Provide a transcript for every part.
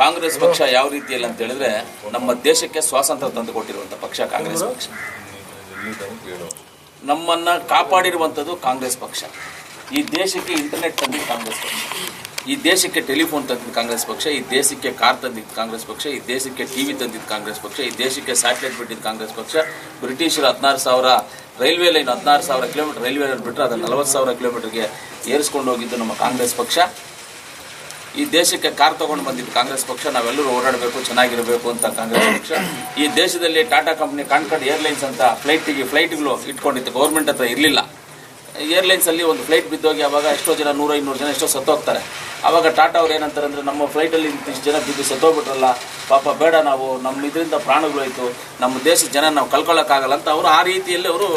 ಕಾಂಗ್ರೆಸ್ ಪಕ್ಷ ಯಾವ ರೀತಿಯಲ್ಲಿ ಅಂತ ಹೇಳಿದ್ರೆ ನಮ್ಮ ದೇಶಕ್ಕೆ ಸ್ವಾತಂತ್ರ್ಯ ತಂದು ಕೊಟ್ಟಿರುವಂತ ಪಕ್ಷ ಕಾಂಗ್ರೆಸ್ ಪಕ್ಷ. ನಮ್ಮನ್ನ ಕಾಪಾಡಿರುವಂಥದ್ದು ಕಾಂಗ್ರೆಸ್ ಪಕ್ಷ. ಈ ದೇಶಕ್ಕೆ ಇಂಟರ್ನೆಟ್ ತಂದಿದ್ದು ಕಾಂಗ್ರೆಸ್ ಪಕ್ಷ. ಈ ದೇಶಕ್ಕೆ ಟೆಲಿಫೋನ್ ತಂದಿದ್ದು ಕಾಂಗ್ರೆಸ್ ಪಕ್ಷ. ಈ ದೇಶಕ್ಕೆ ಕಾರ್ ತಂದಿದ್ದು ಕಾಂಗ್ರೆಸ್ ಪಕ್ಷ. ಈ ದೇಶಕ್ಕೆ ಟಿವಿ ತಂದಿದ್ದು ಕಾಂಗ್ರೆಸ್ ಪಕ್ಷ. ಈ ದೇಶಕ್ಕೆ ಸ್ಯಾಟಲೈಟ್ ಬಿಟ್ಟಿದ್ದು ಕಾಂಗ್ರೆಸ್ ಪಕ್ಷ. ಬ್ರಿಟಿಷರು ಹದಿನಾರು ಸಾವಿರ ರೈಲ್ವೆ ಲೈನ್ ಹದಿನಾರು ಸಾವಿರ ಕಿಲೋಮೀಟರ್ ರೈಲ್ವೆ ಲೈನ್ ಬಿಟ್ಟರೆ ಅದನ್ನು ನಲವತ್ತು ಸಾವಿರ ಕಿಲೋಮೀಟರ್ಗೆ ಏರಿಸ್ಕೊಂಡು ಹೋಗಿದ್ದು ನಮ್ಮ ಕಾಂಗ್ರೆಸ್ ಪಕ್ಷ. ಈ ದೇಶಕ್ಕೆ ಕಾರ್ ತಗೊಂಡು ಬಂದಿದ್ದು ಕಾಂಗ್ರೆಸ್ ಪಕ್ಷ, ನಾವೆಲ್ಲರೂ ಓಡಾಡಬೇಕು ಚೆನ್ನಾಗಿರಬೇಕು ಅಂತ ಕಾಂಗ್ರೆಸ್ ಪಕ್ಷ. ಈ ದೇಶದಲ್ಲಿ ಟಾಟಾ ಕಂಪ್ನಿ ಕಾಣ್ಕಡ್ ಏರ್ಲೈನ್ಸ್ ಅಂತ ಫ್ಲೈಟಿಗೆ ಫ್ಲೈಟ್ಗಳು ಇಟ್ಕೊಂಡಿತ್ತು ಗೌರ್ಮೆಂಟ್ ಹತ್ರ ಇರಲಿಲ್ಲ. ಏರ್ಲೈನ್ಸ್ ಅಲ್ಲಿ ಒಂದು ಫ್ಲೈಟ್ ಬಿದ್ದೋಗಿ ಅವಾಗ ಎಷ್ಟೋ ಜನ, ನೂರ ಇನ್ನೂರು ಜನ ಎಷ್ಟೋ ಸತ್ತೋಗ್ತಾರೆ. ಅವಾಗ ಟಾಟಾ ಅವ್ರು ಏನಂತಾರೆ ಅಂದ್ರೆ, ನಮ್ಮ ಫ್ಲೈಟಲ್ಲಿ ಇಂತಿಷ್ಟು ಜನ ಬಿದ್ದು ಸತ್ತೋಗ್ಬಿಟ್ರಲ್ಲ, ಪಾಪ ಬೇಡ ನಾವು ನಮ್ಮ ಇದರಿಂದ ಪ್ರಾಣಗಳೋಯ್ತು ನಮ್ಮ ದೇಶದ ಜನ ನಾವು ಕಳ್ಕೊಳ್ಳೋಕ್ಕಾಗಲ್ಲ ಅಂತ ಅವರು ಆ ರೀತಿಯಲ್ಲಿ ಅವರು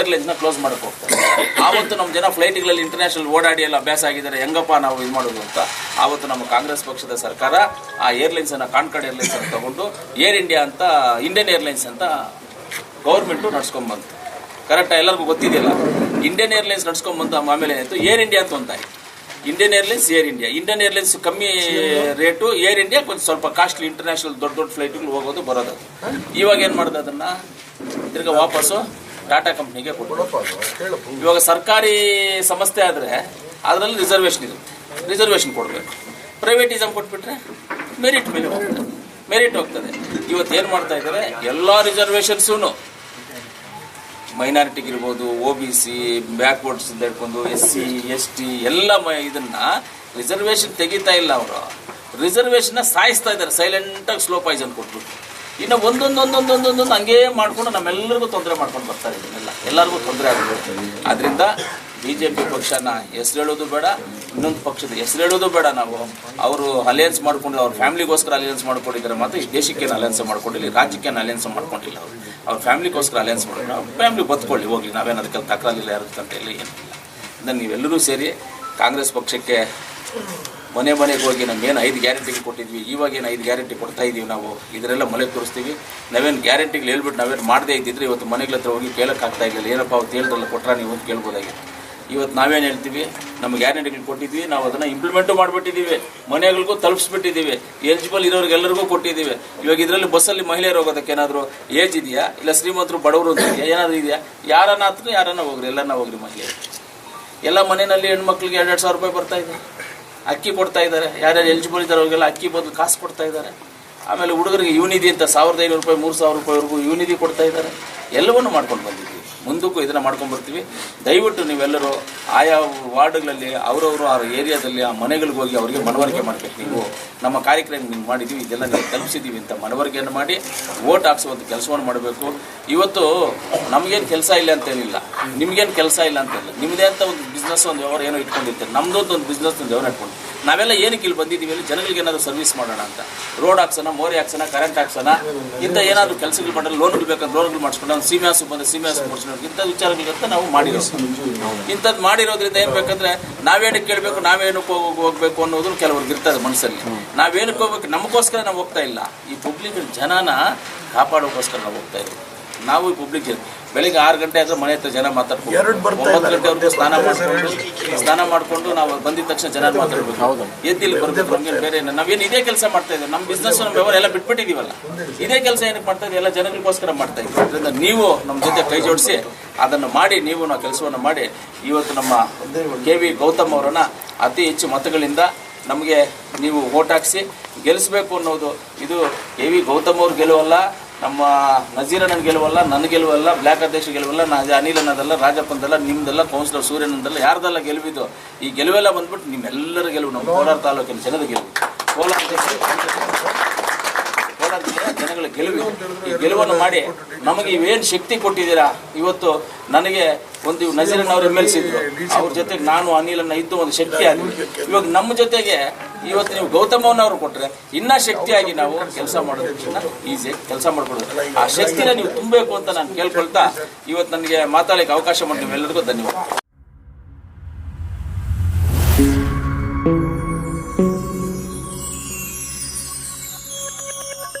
ಏರ್ಲೈನ್ಸ್ನ ಕ್ಲೋಸ್ ಮಾಡಕ್ಕೆ ಹೋಗ್ತಾರೆ. ಆವತ್ತು ನಮ್ಮ ಜನ ಫ್ಲೈಟ್ಗಳಲ್ಲಿ ಇಂಟರ್ನ್ಯಾಷನಲ್ ಓಡಾಡಿ ಎಲ್ಲ ಅಭ್ಯಾಸ ಆಗಿದ್ದಾರೆ, ಹೆಂಗಪ್ಪ ನಾವು ಇದು ಮಾಡೋದು ಅಂತ. ಆವತ್ತು ನಮ್ಮ ಕಾಂಗ್ರೆಸ್ ಪಕ್ಷದ ಸರ್ಕಾರ ಆ ಏರ್ಲೈನ್ಸನ್ನು ಕಾನ್ಕಾರ್ಡ್ ಏರ್ಲೈನ್ಸ್ ಅಂತ ತಗೊಂಡು ಏರ್ ಇಂಡಿಯಾ ಅಂತ ಇಂಡಿಯನ್ ಏರ್ಲೈನ್ಸ್ ಅಂತ ಗೌರ್ಮೆಂಟು ನಡ್ಸ್ಕೊಂಬಂತು ಕರೆಕ್ಟಾಗಿ ಎಲ್ಲರಿಗೂ ಗೊತ್ತಿದೆಯಲ್ಲ? ಇಂಡಿಯನ್ ಏರ್ಲೈನ್ಸ್ ನಡ್ಸ್ಕೊಂಬಂದು ಆಮೇಲೆ ಏನಾಯ್ತು? ಏರ್ ಇಂಡಿಯಾ ಅಂತ ಒಂದಾಯ್ತು Indian airlines Air India Indian airlines ಕಮ್ಮಿ ರೇಟು ಏರ್ ಇಂಡಿಯಾ ಕೊಂಚ ಸ್ವಲ್ಪ ಕಾಸ್ಟ್ಲಿ ಇಂಟರ್ನ್ಯಾಷನಲ್ ದೊಡ್ಡ ದೊಡ್ಡ ಫ್ಲೈಟ್ಗಳು ಹೋಗೋದು, ಬರೋದು ಇವಾಗ ಏನು ಮಾಡೋದು ಅದನ್ನ? ತಿರ್ಗಾ ವಾಪಸ್ಸು ಟಾಟಾ ಕಂಪ್ನಿಗೆ ಕೊಟ್ಟು ಇವಾಗ ಸರ್ಕಾರಿ ಸಂಸ್ಥೆ ಆದರೆ ಅದರಲ್ಲಿ ರಿಸರ್ವೇಷನ್ ಇರುತ್ತೆ. ರಿಸರ್ವೇಷನ್ ಕೊಡಬೇಕು. ಪ್ರೈವೇಟಿಸಮ್ ಕೊಟ್ಬಿಟ್ರೆ ಮೆರಿಟ್ ಮೇಲೆ ಹೋಗ್ತದೆ. ಮೆರಿಟ್ ಹೋಗ್ತದೆ. ಇವತ್ತು ಏನು ಮಾಡ್ತಾ ಇದ್ದಾರೆ ಎಲ್ಲ ರಿಸರ್ವೇಷನ್ಸೂ ಮೈನಾರಿಟಿಗಿರ್ಬೋದು ಒ ಬಿ ಸಿ ಬ್ಯಾಕ್ವರ್ಡ್ಸ್ ಹಿಡ್ಕೊಂಡು ಎಸ್ ಸಿ ಎಸ್ ಟಿ ಎಲ್ಲ ಇದನ್ನ ರಿಸರ್ವೇಶನ್ ತೆಗಿತಾ ಇಲ್ಲ ಅವರು. ರಿಸರ್ವೇಶನ್ನ ಸಾಯಿಸ್ತಾ ಇದ್ದಾರೆ ಸೈಲೆಂಟಾಗಿ ಸ್ಲೋ ಪಾಯ್ಸನ್ ಕೊಟ್ಬಿಟ್ಟು. ಇನ್ನು ಒಂದೊಂದೊಂದೊಂದೊಂದೊಂದೊಂದು ಒಂದೊಂದು ಒಂದೊಂದೊಂದು ಹಂಗೇ ಮಾಡ್ಕೊಂಡು ನಮ್ಮೆಲ್ಲರಿಗೂ ತೊಂದರೆ ಮಾಡ್ಕೊಂಡು ಬರ್ತಾರೆ ಇದನ್ನೆಲ್ಲ. ಎಲ್ಲರಿಗೂ ತೊಂದರೆ ಆಗುತ್ತೆ. ಅದರಿಂದ ಬಿ ಜೆ ಪಿ ಪಕ್ಷನ ಹೆಸರೇಳೋದು ಬೇಡ, ಇನ್ನೊಂದು ಪಕ್ಷದ ಹೆಸರು ಹೇಳೋದು ಬೇಡ ನಾವು. ಅವರು ಅಲಯನ್ಸ್ ಮಾಡ್ಕೊಂಡು, ಅವ್ರ ಫ್ಯಾಮಿಲಿಗೋಸ್ಕರ ಅಲಯನ್ಸ್ ಮಾಡ್ಕೊಂಡಿದ್ದಾರೆ ಮಾತ್ರ, ಈ ದೇಶಕ್ಕೇನು ಅಲಯನ್ಸ್ ಮಾಡ್ಕೊಂಡಿಲ್ಲ ರಾಜ್ಯಕ್ಕೇನು ಅಲಯನ್ಸ್ ಮಾಡ್ಕೊಂಡಿಲ್ಲ ಅವರು. ಅವ್ರ ಫ್ಯಾಮಿಲಿಗೋಸ್ಕರ ಅಲಯನ್ಸ್ ಮಾಡಿಲ್ಲ ಅವ್ರ ಫ್ಯಾಮಿಲಿ ಬದುಕೊಳ್ಳಿ, ಹೋಗ್ಲಿ, ನಾವೇನು ಅದಕ್ಕೆ ಯಾರು ಯಾರಕ್ಕಂತ ಇಲ್ಲ. ಏನಿಲ್ಲ ಇದನ್ನು ನೀವೆಲ್ಲರೂ ಸೇರಿ ಕಾಂಗ್ರೆಸ್ ಪಕ್ಷಕ್ಕೆ ಮನೆ ಮನೆಗೆ ಹೋಗಿ ನಮ್ಗೇನು ಐದು ಗ್ಯಾರಂಟಿಗೆ ಕೊಟ್ಟಿದ್ವಿ, ಇವಾಗ ಏನು ಐದು ಗ್ಯಾರಂಟಿ ಕೊಡ್ತಾ ಇದ್ದೀವಿ ನಾವು, ಇದರೆಲ್ಲ ಮಲೆ ತೋರಿಸ್ತೀವಿ. ನಾವೇನು ಗ್ಯಾರಂಟಿಗಳು ಹೇಳ್ಬಿಟ್ಟು ನಾವೇನು ಮಾಡದೇ ಇದ್ದಿದ್ರೆ ಇವತ್ತು ಮನೆಗಳ ಹತ್ರ ಹೋಗಿ ಕೇಳೋಕ್ಕಾಗ್ತಾ ಇರಲಿಲ್ಲ. ಏನಪ್ಪ ಅವ್ರು ಹೇಳ್ರಲ್ಲ ಕೊಟ್ರ ನೀವು ಕೇಳ್ಬೋದಾಗಿತ್ತು. ಇವತ್ತು ನಾವೇನು ಹೇಳ್ತೀವಿ? ನಮ್ಮ ಗ್ಯಾರಂಟಿಗಳು ಕೊಟ್ಟಿದ್ವಿ ನಾವು ಅದನ್ನು ಇಂಪ್ಲಿಮೆಂಟು ಮಾಡಿಬಿಟ್ಟಿದ್ದೀವಿ. ಮನೆಗಳಿಗೂ ತಲುಪಿಸ್ಬಿಟ್ಟಿದ್ದೀವಿ. ಎಲಿಜಿಬಲ್ ಇರೋರಿಗೆಲ್ಲರಿಗೂ ಕೊಟ್ಟಿದ್ದೀವಿ. ಇವಾಗ ಇದರಲ್ಲಿ ಬಸ್ಸಲ್ಲಿ ಮಹಿಳೆಯರು ಹೋಗೋದಕ್ಕೆ ಏನಾದರೂ ಏಜ್ ಇದೆಯಾ? ಇಲ್ಲ ಶ್ರೀಮಂತರು ಬಡವರು ಅಂತ ಏನಾದರೂ ಇದೆಯಾ? ಯಾರನ್ನ ಹತ್ರ ಯಾರನ್ನ ಹೋಗ್ರಿ. ಎಲ್ಲನ ಹೋಗ್ರಿ ಮಹಿಳೆಯರು. ಎಲ್ಲ ಮನೆಯಲ್ಲಿ ಹೆಣ್ಮಕ್ಳಿಗೆ ಎರಡೆರಡು ಸಾವಿರ ರೂಪಾಯಿ ಬರ್ತಾ ಇದೆ. ಅಕ್ಕಿ ಕೊಡ್ತಾ ಇದ್ದಾರೆ. ಯಾರ್ಯಾರು ಎಲಿಜಿಬಲ್ ಇದ್ದಾರೆ ಅವ್ರಿಗೆಲ್ಲ ಅಕ್ಕಿ ಬದಲು ಕಾಸು ಕೊಡ್ತಾ ಇದ್ದಾರೆ. ಆಮೇಲೆ ಹುಡುಗರಿಗೆ ಯೂನಿಧಿ ಅಂತ ಸಾವಿರದ ಐನೂರು ರೂಪಾಯಿ, ಮೂರು ಸಾವಿರ ರೂಪಾಯಿವರೆಗೂ ಯೂನಿಧಿ ಕೊಡ್ತಾ ಇದ್ದಾರೆ. ಎಲ್ಲವನ್ನೂ ಮಾಡ್ಕೊಂಡು ಬಂದಿದ್ದೀವಿ. ಮುಂದಕ್ಕೂ ಇದನ್ನು ಮಾಡ್ಕೊಂಡು ಬರ್ತೀವಿ ದಯವಿಟ್ಟು ನೀವೆಲ್ಲರೂ ಆಯಾ ವಾರ್ಡ್ಗಳಲ್ಲಿ, ಅವರವರು ಆ ಏರಿಯಾದಲ್ಲಿ, ಆ ಮನೆಗಳಿಗೆ ಹೋಗಿ ಅವರಿಗೆ ಮನವರಿಕೆ ಮಾಡಬೇಕು ನೀವು. ನಮ್ಮ ಕಾರ್ಯಕ್ರಮ ನೀವು ಮಾಡಿದ್ದೀವಿ ಇದೆಲ್ಲ ನೀವು ತಲುಪಿಸಿದ್ದೀವಿ ಅಂತ ಮನವರಿಕೆಯನ್ನು ಮಾಡಿ ಓಟ್ ಹಾಕ್ಸುವಂಥ ಕೆಲಸವನ್ನು ಮಾಡಬೇಕು. ಇವತ್ತು ನಮಗೇನು ಕೆಲಸ ಇಲ್ಲ ಅಂತ ಏನಿಲ್ಲ. ನಿಮ್ಗೇನು ಕೆಲಸ ಇಲ್ಲ ಅಂತ ಇಲ್ಲ ನಿಮ್ಮದೇ ಅಂತ ಒಂದು ಬಿಸ್ನೆಸ್ ಒಂದು ವ್ಯವಹಾರ ಏನೋ ಇಟ್ಕೊಂಡಿರ್ತಾರೆ. ನಮ್ದೊಂದು ಒಂದು ಬಿಸ್ನೆಸ್ ಒಂದು ವ್ಯವಹಾರ ಇಟ್ಕೊಂಡು. ನಾವೆಲ್ಲ ಏನಕ್ಕೆ ಇಲ್ಲಿ ಬಂದಿದ್ದೀವಿ ಅಲ್ಲಿ ಜನಗಳಿಗೆ ಏನಾದರೂ ಸರ್ವಿಸ್ ಮಾಡೋಣ ಅಂತ. ರೋಡ್ ಹಾಕ್ಸೋಣ ಮೋರಿ ಹಾಕ್ಸೋಣ ಕರೆಂಟ್ ಹಾಕ್ಸೋಣ, ಇಂಥ ಏನಾದರೂ ಕೆಲಸಗಳು ಮಾಡಲು ಲೋನ್ಗಳು ಬೇಕಂದ್ರೆ ಲೋನ್ಗಳು ಮಾಡಿಸ್ಕೊಂಡು ಒಂದು ಸೀಮೆ ಹಸು ಬಂದು ಸೀಮೆ ಹಸು ಮಾಡಿಸ್ಕೊಂಡು ಇಂಥ ವಿಚಾರಗಳಿಗಂತ ನಾವು ಮಾಡಿರೋದು. ಇಂಥದ್ದು ಮಾಡಿರೋದ್ರಿಂದ ಏನು ಬೇಕಂದ್ರೆ ನಾವೇನಕ್ಕೆ ಕೇಳಬೇಕು ನಾವೇನಕ್ಕೆ ಹೋಗ್- ಹೋಗ್ಬೇಕು ಅನ್ನೋದು ಕೆಲವ್ರಿಗೆ ಇರ್ತದೆ ಮನಸ್ಸಲ್ಲಿ. ನಾವೇನಕ್ಕೆ ಹೋಗ್ಬೇಕು, ನಮಗೋಸ್ಕರ ನಾವು ಹೋಗ್ತಾ ಇಲ್ಲ. ಈ ಪಬ್ಲಿಕ್ ಜನನ ಕಾಪಾಡೋಕ್ಕೋಸ್ಕರ ನಾವು ಹೋಗ್ತಾ ಇದ್ದೀವಿ. ನಾವು ಪಬ್ಲಿಕ್ ಬೆಳಿಗ್ಗೆ ಆರು ಗಂಟೆ ಆದರೆ ಮನೆ ಹತ್ರ ಜನ ಮಾತಾಡ್ಕೊಂಡು ಒಂಬತ್ತು ಗಂಟೆವರೆಗೂ ಸ್ನಾನ ಮಾಡಿಕೊಂಡು ಸ್ನಾನ ಮಾಡಿಕೊಂಡು ನಾವು ಬಂದಿದ ತಕ್ಷಣ ಜನ ಮಾತಾಡ್ಬೇಕು. ಎದ್ದಿಲ್ಲಿ ಬರ್ಬೇಕು ನಮಗೆ ಬೇರೆ ಏನು- ನಾವೇನು ಇದೇ ಕೆಲಸ ಮಾಡ್ತಾ ಇದ್ದೀವಿ. ನಮ್ಮ ಬಿಸ್ನೆಸ್ ನಮ್ಮ ವ್ಯವಹಾರ ಎಲ್ಲ ಬಿಟ್ಬಿಟ್ಟಿದ್ದೀವಲ್ಲ. ಇದೇ ಕೆಲಸ ಏನಕ್ಕೆ ಮಾಡ್ತಾ ಇದ್ದೀವಿ? ಎಲ್ಲ ಜನರಿಗೋಸ್ಕರ ಮಾಡ್ತಾ ಇದ್ದೀವಿ. ಅದರಿಂದ ನೀವು ನಮ್ಮ ಜೊತೆ ಕೈ ಜೋಡಿಸಿ ಅದನ್ನು ಮಾಡಿ ನೀವು ನಾವು ಕೆಲಸವನ್ನು ಮಾಡಿ ಇವತ್ತು ನಮ್ಮ ಕೆ ವಿ ಗೌತಮ್ ಅವರನ್ನ ಅತಿ ಹೆಚ್ಚು ಮತಗಳಿಂದ ನಮಗೆ ನೀವು ಓಟ್ ಹಾಕ್ಸಿ ಗೆಲ್ಲಿಸ್ಬೇಕು ಅನ್ನೋದು ಇದು ಕೆ ವಿ ಗೌತಮ್ ಅವ್ರ ಗೆಲುವಲ್ಲ ನಮ್ಮ ನಜೀರನ ಗೆಲುವಲ್ಲ ನನ್ನ ಗೆಲುವಲ್ಲ ಬ್ಲ್ಯಾಕ್ ಅಧ್ಯಕ್ಷ ಗೆಲುವಲ್ಲ, ನಾ ಅನಿಲ್ ಅನ್ನೋದಲ್ಲ ರಾಜಪ್ಪಂದಲ್ಲ, ನಿಮ್ದಲ್ಲ, ಕೌನ್ಸಿಲರ್ ಸೂರ್ಯನಂದಲ್ಲ, ಯಾರ್ದೆಲ್ಲ ಗೆಲುವಿದ್ದು ಈ ಗೆಲುವೆಲ್ಲ ಬಂದ್ಬಿಟ್ಟು ನಿಮ್ಮೆಲ್ಲರ ಗೆಲುವು ನಮ್ಮ ಕೋಲಾರ ತಾಲೂಕಿನ ಜನದ ಗೆಲುವು. ಕೋಲಾರ ಜಿಲ್ಲೆಯ ಜನಗಳ ಗೆಲುವು ಈ ಗೆಲುವನ್ನು ಮಾಡಿ ನಮಗೆ ಇವೇನು ಶಕ್ತಿ ಕೊಟ್ಟಿದ್ದೀರಾ? ಇವತ್ತು ನನಗೆ ಒಂದು ನಜೀರನ್ನ ಅವ್ರ ಎಂ ಎಲ್ ಸಿ ಇದ್ರು. ಅವ್ರ ಜೊತೆಗೆ ನಾನು ಅನಿಲನ್ನ ಇದ್ದು ಒಂದು ಶಕ್ತಿ ಇವಾಗ ನಮ್ಮ ಜೊತೆಗೆ ಇವತ್ತು ನೀವು ಗೌತಮವನ್ನ ಅವ್ರು ಕೊಟ್ರೆ ಇನ್ನ ಶಕ್ತಿಯಾಗಿ ನಾವು ಕೆಲಸ ಮಾಡೋದಕ್ಕಿಂತ ಈಸಿ ಕೆಲಸ ಮಾಡ್ಕೊಡೋದು ಆ ಶಕ್ತಿನ ನೀವು ತುಂಬಬೇಕು ಅಂತ ನಾನು ಕೇಳ್ಕೊಳ್ತಾ ಇವತ್ತು ನನಗೆ ಮಾತಾಡಲಿಕ್ಕೆ ಅವಕಾಶ ಮಾಡಿ ಎಲ್ಲರಿಗೂ ಧನ್ಯವಾದ.